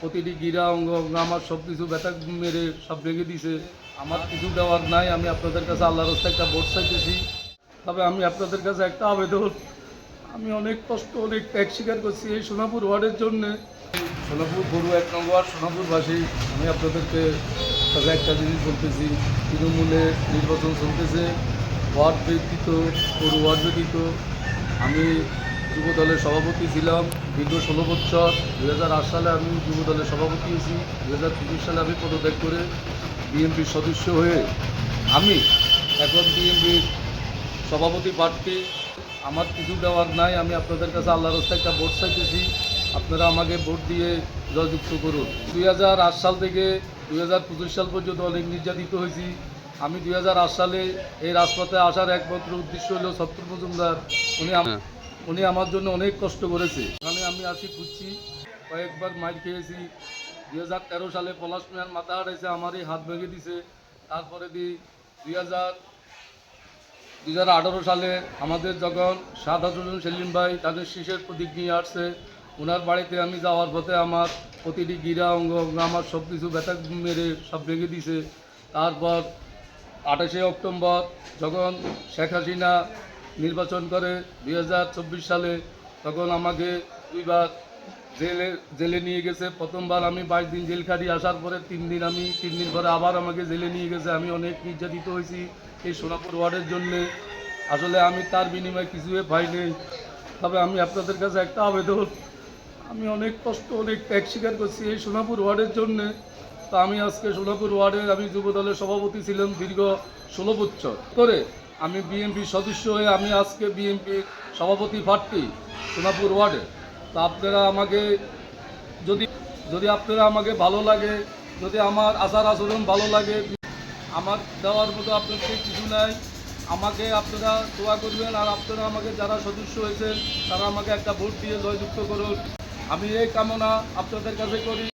প্রতিটি গিরা, অঙ্গ আমার সব কিছু ব্যথা মেরে সব ভেঙে দিছে। আমার কিছু দেওয়ার নাই, আমি আপনাদের কাছে আল্লাহর রাস্তায় একটা ভোট চাইতেছি। তবে আমি আপনাদের কাছে একটা আবেদন। আমি অনেক কষ্ট, অনেক ত্যাগ স্বীকার করছি এই সোনাপুর ওয়ার্ডের জন্যে। সোনাপুর গরু এক নম্বর ওয়ার্ড, সোনাপুরবাসী, আমি আপনাদেরকে কাছে একটা জিনিস বলতেছি। তৃণমূলে নির্বাচন চলতেছে, ওয়ার্ড ব্যতীত গরু ওয়ার্ড ব্যতীত। আমি যুব দলের সভাপতি ছিলাম, দীর্ঘ ষোলো বছর। দু হাজার আট সালে আমি যুব দলের সভাপতি হয়েছি। দু হাজার পঁচিশ সালে আমি পদত্যাগ করে বিএনপির সদস্য হয়ে আমি এখন বিএনপির সভাপতি প্রার্থী। আমার কিছু দেওয়ার নাই, আমি আপনাদের কাছে আল্লাহ রাস্তায় একটা ভোট চাইতেছি। আপনারা আমাকে ভোট দিয়ে জয়যুক্ত করুন। দুই হাজার আট সাল থেকে দুই হাজার পঁচিশ সাল পর্যন্ত অনেক নির্যাতিত হয়েছি। আমি দু হাজার আট সালে এই রাজপথে আসার একমাত্র উদ্দেশ্য হলো সত্তর মজুমদার উনি উনি আমার জন্য অনেক কষ্ট করেছে। এখানে আমি আসি খুঁজছি। কয়েকবার মাইর খেয়েছি। দুই হাজার তেরো সালে পলাশ মিয়ার মাথা হারাইছে আমারই হাত ভেঙে দিছে। তারপরে দি দুই হাজার দুই হাজার আঠারো সালে আমাদের যখন সাত হাজার সেলিম ভাই তাদের শীষের প্রতীক নিয়ে আসছে ওনার বাড়িতে আমি যাওয়ার পথে আমার প্রতিটি গিরা, অঙ্গ অঙ্গ আমার সব কিছু ব্যথা মেরে সব ভেঙে দিছে। তারপর আঠাশে অক্টোবর যখন শেখ হাসিনা নির্বাচন করে দুই হাজার চব্বিশ সালে, তখন আমাকে দুইবার জেলে জেলে নিয়ে গেছে। প্রথমবার আমি বাইশ দিন জেল খাটি, আসার পরে তিন দিন আমি, তিন দিন পরে আবার আমাকে জেলে নিয়ে গেছে। আমি অনেক নির্যাতিত হয়েছি এই সোনাপুর ওয়ার্ডের জন্যে। আসলে আমি তার বিনিময়ে কিছুই পাই নেই। তবে আমি আপনাদের কাছে একটা আবেদন, আমি অনেক কষ্ট, অনেক ত্যাগ স্বীকার করছি এই সোনাপুর ওয়ার্ডের জন্যে। তো আমি আজকে সোনাপুর ওয়ার্ডের আমি যুব দলের সভাপতি ছিলাম দীর্ঘ ষোলো বছর। করে আমি বিএনপির সদস্য হয়ে আমি আজকে বিএনপির সভাপতি প্রার্থী সোনাপুর ওয়ার্ডে। তা আপনারা আমাকে যদি যদি আপনারা আমাকে ভালো লাগে, যদি আমার আচার আচরণ ভালো লাগে, আমার দেওয়ার মতো আপনাদের কিছু নাই। আমাকে আপনারা দোয়া করবেন আর আপনারা আমাকে যারা সদস্য হয়েছেন, তারা আমাকে একটা ভোট দিয়ে জয়যুক্ত করুন। আমি এই কামনা আপনাদের কাছে করি।